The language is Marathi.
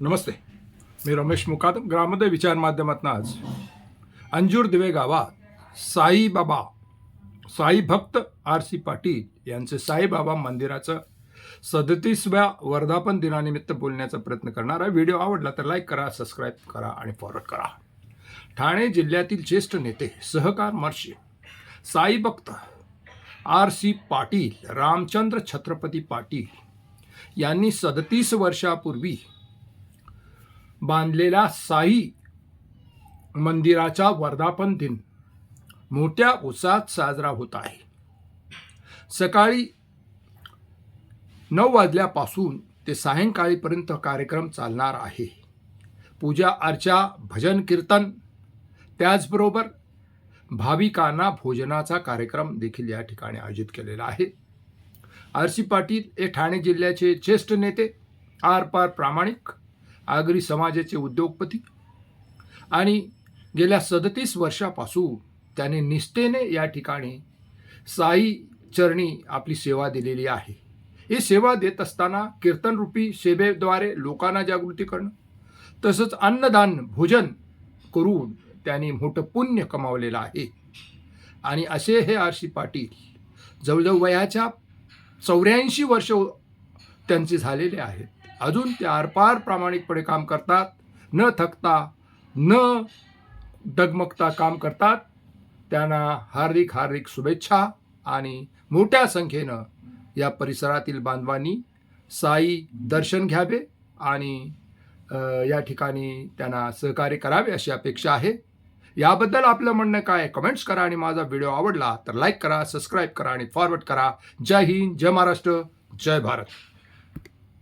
नमस्ते मी रमेश मुकादम ग्रामोदय विचार माध्यमातून आज अंजूर दिवे गावात साईबाबा साई भक्त आर सी पाटील यांचे साईबाबा मंदिराचं सदतीसव्या वर्धापन दिनानिमित्त बोलण्याचा प्रयत्न करणारा व्हिडिओ आवडला तर लाईक करा सबस्क्राईब करा आणि फॉरवर्ड करा ठाणे जिल्ह्यातील ज्येष्ठ नेते सहकार मर्षी साई भक्त आर सी पाटील रामचंद्र छत्रपती पाटील यांनी सदतीस वर्षापूर्वी बांधलेल्या साई मंदिराचा वर्धापन दिन. मोठ्या उत्साहात साजरा होत आहे. सकाळी नऊ वाजल्यापासून ते सायंकाळीपर्यंत कार्यक्रम चालणार आहे. पूजा अर्चा भजन कीर्तन. त्याचबरोबर भाविकांना भोजनाचा कार्यक्रम देखील या ठिकाणी आयोजित केलेला आहे. आर सी पाटील हे ठाणे जिल्ह्याचे ज्येष्ठ नेते आर पार प्रामाणिक आगरी समाजाचे उद्योगपती. आणि गेल्या सदतीस वर्षापासून त्याने निष्ठेने या ठिकाणी साई चरणी आपली सेवा दिलेली आहे. ही सेवा देत असताना कीर्तनरूपी सेवेद्वारे लोकांना जागृती करणं तसंच अन्नदान भोजन करून त्यांनी मोठं पुण्य कमावलेलं आहे. आणि असे हे आर सी पाटील जवळजवळ वयाच्या चौऱ्याऐंशी वर्ष त्यांचे झालेले आहेत. अजून ते आरपार प्रामाणिकपणे काम करतात न थकता न डगमगता काम करतात. त्यांना हार्दिक हार्दिक शुभेच्छा आणि मोठ्या संख्येनं या परिसरातील बांधवांनी साई दर्शन घ्यावे आणि या ठिकाणी त्यांना सहकार्य करावे अशी अपेक्षा आहे. याबद्दल आपलं म्हणणं काय? कमेंट्स करा आणि माझा व्हिडिओ आवडला तर लाईक करा सबस्क्राईब करा आणि फॉरवर्ड करा. जय हिंद जय महाराष्ट्र जय भारत.